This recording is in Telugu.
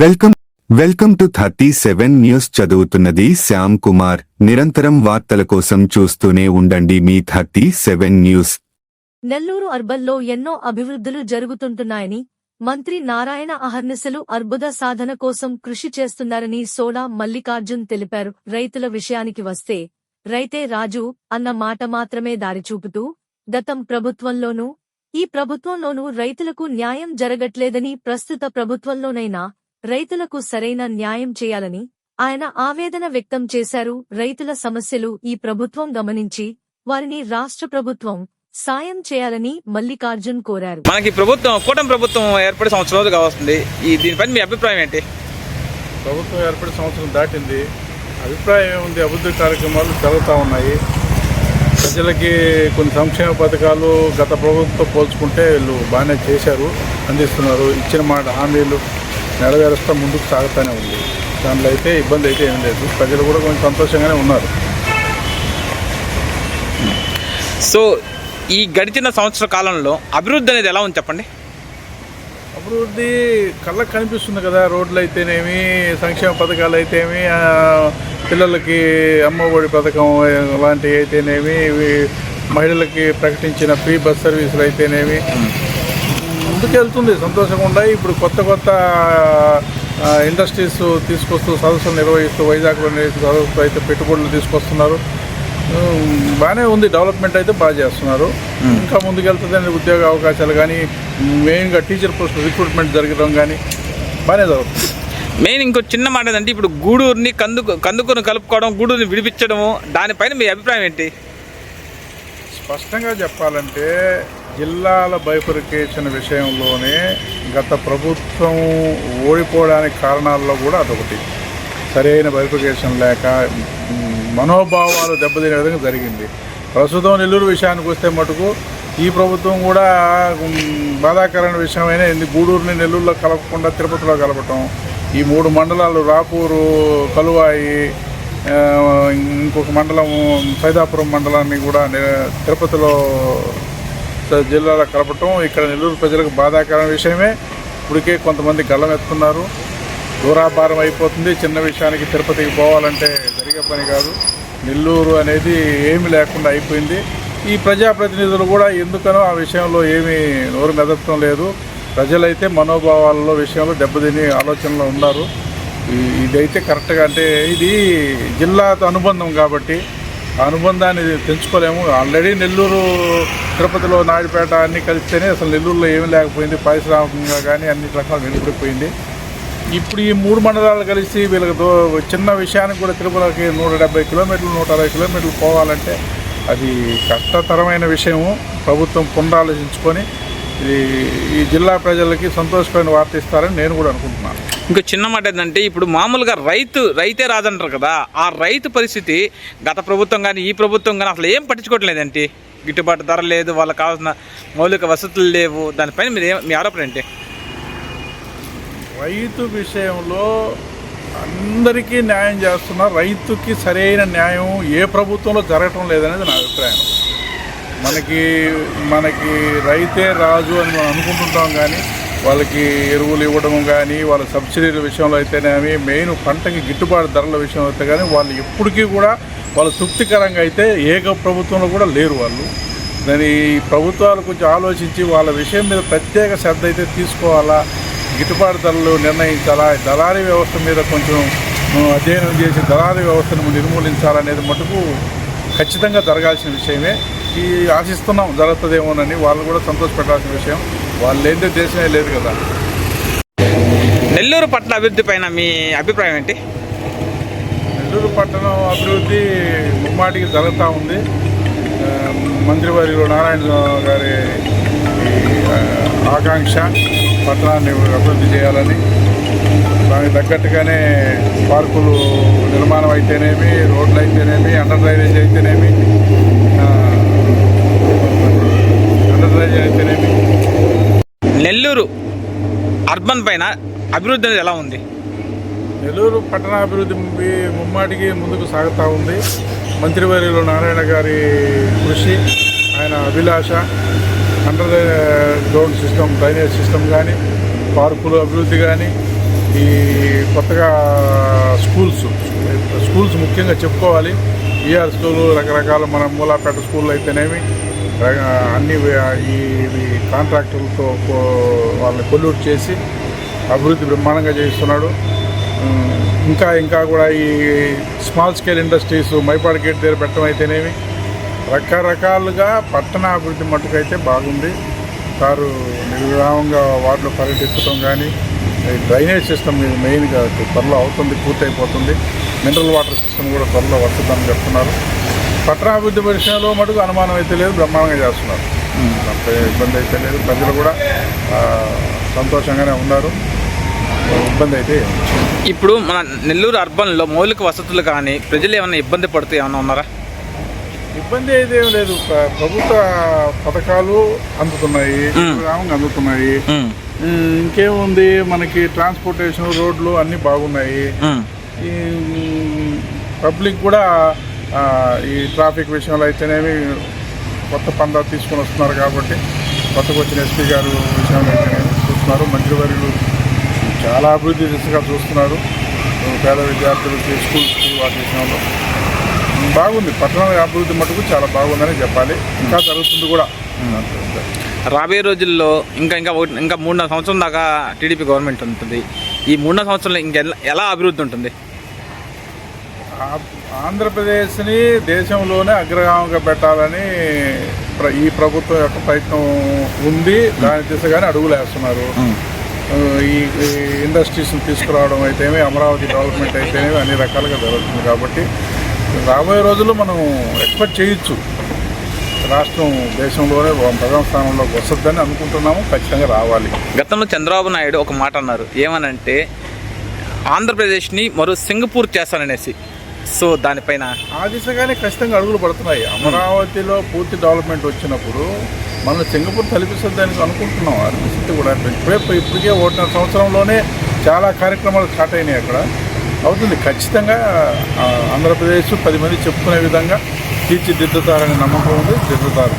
Welcome welcome to thirty seven news చదువుతున్నది శ్యామ్ కుమార్. నిరంతరం వార్తల కోసం చూస్తూనే ఉండండి మీ థర్టీ సెవెన్ న్యూస్. నెల్లూరు అర్బన్లో ఎన్నో అభివృద్ధులు జరుగుతుంటున్నాయని మంత్రి నారాయణ అహర్నిశలు అర్బుద సాధన కోసం కృషి చేస్తున్నారని సోలా మల్లికార్జున్ తెలిపారు. రైతుల విషయానికి వస్తే రైతే రాజు అన్న మాట మాత్రమే దారి చూపుతూ గతం ప్రభుత్వంలోనూ ఈ ప్రభుత్వంలోనూ రైతులకు న్యాయం జరగట్లేదని ప్రస్తుత ప్రభుత్వంలోనైనా రైతులకు సరైన న్యాయం చేయాలని ఆయన ఆవేదన వ్యక్తం చేశారు. రైతుల సమస్యలు ఈ ప్రభుత్వం గమనించి వారిని రాష్ట్ర ప్రభుత్వం సాయం చేయాలని మల్లికార్జున్ కోరారు. మనకి ప్రభుత్వం కూటమి ప్రభుత్వం ఏర్పడి సంవత్సరం రోజులు కావస్తుంది. ఈ దీనిపైన మీ అభిప్రాయం ఏంటి? ప్రభుత్వం ఏర్పడి సంవత్సరం దాటింది. అభిప్రాయం ఏముంది? అభివృద్ధి కార్యక్రమాలు జరుగుతూ ఉన్నాయి. ప్రజలకి కొన్ని సంక్షేమ పథకాలు గత ప్రభుత్వంతో పోల్చుకుంటే వీళ్ళు బాగానే చేశారు అందిస్తున్నారు. ఇచ్చిన మాట హామీలు నెరవేరుస్తూ ముందుకు సాగుతూనే ఉంది. దాంట్లో అయితే ఇబ్బంది అయితే ఏం లేదు. ప్రజలు కూడా కొంచెం సంతోషంగానే ఉన్నారు. సో ఈ గడిచిన సంవత్సర కాలంలో అభివృద్ధి అనేది ఎలా ఉంది చెప్పండి? అభివృద్ధి కళ్ళకు కనిపిస్తుంది కదా. రోడ్లు అయితేనేమి సంక్షేమ పథకాలు అయితేమి పిల్లలకి అమ్మఒడి పథకం లాంటివి అయితేనేమి మహిళలకి ప్రకటించిన ఫ్రీ బస్ సర్వీసులు అయితేనేమి ముందుకెళ్తుంది సంతోషంగా ఉన్నాయి ఇప్పుడు కొత్త కొత్త ఇండస్ట్రీస్ తీసుకొస్తూ సదస్సులు నిర్వహిస్తూ వైజాగ్లో సదస్సు అయితే పెట్టుబడులు తీసుకొస్తున్నారు. బాగానే ఉంది డెవలప్మెంట్ అయితే బాగా చేస్తున్నారు. ఇంకా ముందుకెళ్తుందని ఉద్యోగ అవకాశాలు కానీ మెయిన్గా టీచర్ పోస్ట్ రిక్రూట్మెంట్ జరగడం కానీ బాగానే జరుగుతుంది. మెయిన్ ఇంకో చిన్న మాట ఏంటంటే ఇప్పుడు గూడూరుని కందుకు కందుకుని కలుపుకోవడం గూడూరుని విడిపించడము దానిపైన మీ అభిప్రాయం ఏంటి? స్పష్టంగా చెప్పాలంటే జిల్లాల బైఫర్కేషన్ విషయంలోనే గత ప్రభుత్వం ఓడిపోవడానికి కారణాల్లో కూడా అదొకటి. సరైన బైఫర్కేషన్ లేక మనోభావాలు దెబ్బతినే విధంగా జరిగింది. ప్రస్తుతం నెల్లూరు విషయానికి వస్తే మటుకు ఈ ప్రభుత్వం కూడా బాధాకరమైన విషయమైన గూడూరుని నెల్లూరులో కలపకుండా తిరుపతిలో కలపటం ఈ మూడు మండలాలు రాపూరు కలువాయి ఇంకొక మండలం సైదాపురం మండలాన్ని కూడా తిరుపతిలో జిల్లాలో కలపటం ఇక్కడ నెల్లూరు ప్రజలకు బాధాకరమైన విషయమే. ఇప్పటికే కొంతమంది గళ్ళం ఎత్తుకున్నారు దూరాభారం అయిపోతుంది. చిన్న విషయానికి తిరుపతికి పోవాలంటే జరిగే పని కాదు. నెల్లూరు అనేది ఏమి లేకుండా అయిపోయింది. ఈ ప్రజాప్రతినిధులు కూడా ఎందుకనో ఆ విషయంలో ఏమీ నోరు మెదపడం లేదు. ప్రజలైతే మనోభావాలలో విషయంలో దెబ్బతిని ఆలోచనలో ఉన్నారు. ఇదైతే కరెక్ట్గా అంటే ఇది జిల్లాతో అనుబంధం కాబట్టి అనుబంధాన్ని పెంచుకోలేము ఆల్రెడీ నెల్లూరు తిరుపతిలో నాయుడుపేట అన్నీ కలిస్తేనే అసలు నెల్లూరులో ఏమీ లేకపోయింది. పారిశ్రామికంగా కానీ అన్ని రకాలు వెనుకడిపోయింది ఇప్పుడు ఈ మూడు మండలాలు కలిసి వీళ్ళకి చిన్న విషయానికి కూడా తిరుపతికి నూట డెబ్బై కిలోమీటర్లు నూట అరవై కిలోమీటర్లు పోవాలంటే అది కష్టతరమైన విషయము. ప్రభుత్వం పునరాలోచించుకొని ఇది ఈ జిల్లా ప్రజలకి సంతోషమైన వార్త ఇస్తారని నేను కూడా అనుకుంటున్నాను. ఇంకో చిన్న మాట ఏంటంటే ఇప్పుడు మామూలుగా రైతు రైతే రాదంటారు కదా ఆ రైతు పరిస్థితి గత ప్రభుత్వం కానీ ఈ ప్రభుత్వం కానీ అసలు ఏం పట్టించుకోవట్లేదంటే? గిట్టుబాటు ధర లేదు వాళ్ళకి కావాల్సిన మౌలిక వసతులు లేవు దానిపైన మీరు ఏం- మీ ఆరోపణ ఏంటి? రైతు విషయంలో అందరికీ న్యాయం చేస్తున్నా రైతుకి సరైన న్యాయం ఏ ప్రభుత్వంలో జరగటం లేదనేది నా అభిప్రాయం. మనకి మనకి రైతే రాజు అని మనం అనుకుంటుంటాం కానీ వాళ్ళకి ఎరువులు ఇవ్వడం కానీ వాళ్ళ సబ్సిడీల విషయంలో అయితేనేమి మెయిన్ పంటకి గిట్టుబాటు ధరల విషయంలో అయితే కానీ వాళ్ళు ఎప్పటికీ కూడా వాళ్ళు తృప్తికరంగా అయితే ఏక ప్రభుత్వంలో కూడా లేరు వాళ్ళు. దాని ప్రభుత్వాలు కొంచెం ఆలోచించి వాళ్ళ విషయం మీద ప్రత్యేక శ్రద్ధ అయితే తీసుకోవాలా గిట్టుబాటు ధరలు నిర్ణయించాలా దళారీ వ్యవస్థ మీద కొంచెం అధ్యయనం చేసి దళారీ వ్యవస్థను నిర్మూలించాలనేది మటుకు ఖచ్చితంగా జరగాల్సిన విషయమే. ఈ ఆశిస్తున్నాం జరుగుతుందేమోనని వాళ్ళు కూడా సంతోషపెట్టాల్సిన విషయం. వాళ్ళు లేనిదే దేశమే లేదు కదా. నెల్లూరు పట్టణ అభివృద్ధి పైన మీ అభిప్రాయం ఏంటి? నెల్లూరు పట్టణం అభివృద్ధి ముమ్మాటికి జరుగుతూ ఉంది. ఆ, మంత్రివర్యులు నారాయణ గారి ఆకాంక్ష పట్టణాన్ని అభివృద్ధి చేయాలని. దానికి తగ్గట్టుగానే పార్కులు నిర్మాణం అయితేనేమి రోడ్లు అయితేనేమి అండర్ డ్రైనేజ్ అయితేనేమి? అండర్ డ్రైనేజ్ అయితేనేమి? నెల్లూరు అర్బన్ పైన అభివృద్ధి అనేది ఎలా ఉంది? నెల్లూరు పట్టణాభివృద్ధి ము- ముమ్మాటికి ముందుకు సాగుతూ ఉంది. మంత్రివర్యులు నారాయణ గారి కృషి ఆయన అభిలాష underground system drainage system కానీ పార్కులు అభివృద్ధి కానీ ఈ కొత్తగా స్కూల్స్ స్కూల్స్ ముఖ్యంగా చెప్పుకోవాలి. ఈఆర్ స్కూలు రకరకాల మన మూలాపేట స్కూళ్ళు అయితేనేమి అన్ని ఈ కాంట్రాక్టర్లతో కో- వాళ్ళని కొల్యూట్ చేసి అభివృద్ధి బ్రహ్మాండంగా చేస్తున్నాడు ఇంకా ఇంకా కూడా ఈ small scale industries Mypadu gate దగ్గర పెట్టడం అయితేనేమి రకరకాలుగా పట్టణ అభివృద్ధి మట్టుకైతే బాగుంది. సారు నిర్విరామంగా వాటిలో పర్యటించడం కానీ డ్రైనేజ్ సిస్టమ్ మెయిన్గా త్వరలో అవుతుంది పూర్తయిపోతుంది. మినరల్ వాటర్ సిస్టమ్ కూడా త్వరలో వస్తుందని చెప్తున్నారు. పట్టణాభివృద్ధి విషయంలో మటుకు అనుమానం అయితే లేదు బ్రహ్మాండంగా చేస్తున్నారు. అంత ఇబ్బంది అయితే లేదు. ప్రజలు కూడా సంతోషంగానే ఉన్నారు. ఇబ్బంది అయితే. ఇప్పుడు మన నెల్లూరు అర్బన్లో మౌలిక వసతులు కానీ ప్రజలు ఏమైనా ఇబ్బంది పడుతూ ఏమైనా ఉన్నారా? ఇబ్బంది అయితే ఏం లేదు. ప్ర- ప్రభుత్వ పథకాలు అందుతున్నాయి గ్రామంగా అందుతున్నాయి. ఇంకేముంది? మనకి ట్రాన్స్పోర్టేషన్ రోడ్లు అన్నీ బాగున్నాయి. ఈ పబ్లిక్ కూడా ఈ ట్రాఫిక్ విషయంలో అయితేనేమి కొత్త పందా తీసుకొని వస్తున్నారు కాబట్టి కొత్తగా వచ్చిన ఎస్పీ గారు విషయంలో అయితేనేమి చూస్తున్నారు. మంత్రివర్యులు చాలా అభివృద్ధి దిశగా చూస్తున్నారు. పేద విద్యార్థులకి స్కూల్స్కి వాటి విషయంలో. బాగుంది. పట్టణ అభివృద్ధి మటుకు చాలా బాగుందని చెప్పాలి. ఇంకా జరుగుతుంది కూడా. రాబోయే రోజుల్లో ఇంకా ఇంకా ఇంకా మూడున్నర సంవత్సరం దాకా టీడీపీ గవర్నమెంట్ ఉంటుంది. ఈ మూడున్నర సంవత్సరంలో ఇంకా ఎలా అభివృద్ధి ఉంటుంది? ఆంధ్రప్రదేశ్ని దేశంలోనే అగ్రగామంగా పెట్టాలని ప్ర- ఈ ప్రభుత్వం యొక్క ప్రయత్నం ఉంది. దాని దిశగానే అడుగులు వేస్తున్నారు. ఈ ఇండస్ట్రీస్ని తీసుకురావడం అయితేనే అమరావతి డెవలప్మెంట్ అయితేనేమి అన్ని రకాలుగా జరుగుతుంది కాబట్టి రాబోయే రోజుల్లో మనం ఎక్స్పెక్ట్ చేయొచ్చు. రాష్ట్రం దేశంలోనే ప్రథమ స్థానంలోకి వస్తుందని అనుకుంటున్నాము. ఖచ్చితంగా రావాలి. గతంలో చంద్రబాబు నాయుడు ఒక మాట అన్నారు. ఏమనంటే ఆంధ్రప్రదేశ్ని మరో సింగపూర్ చేస్తాననేసి. సో దానిపైన ఆ దిశగానే ఖచ్చితంగా అడుగులు పడుతున్నాయి. అమరావతిలో పూర్తి డెవలప్మెంట్ వచ్చినప్పుడు మనం సింగపూర్ తలపిస్తుంది దానికి అనుకుంటున్నాం. ఆ కూడా ఇప్పుడే ఇప్పటికే ఒకటిన్నర సంవత్సరంలోనే చాలా కార్యక్రమాలు స్టార్ట్ అయినాయి అక్కడ. అవుతుంది. ఖచ్చితంగా ఆంధ్రప్రదేశ్ పది మంది చెప్పుకునే విధంగా తీర్చిదిద్దుతారనే నమ్మకం ఉంది. దిద్దుతారు.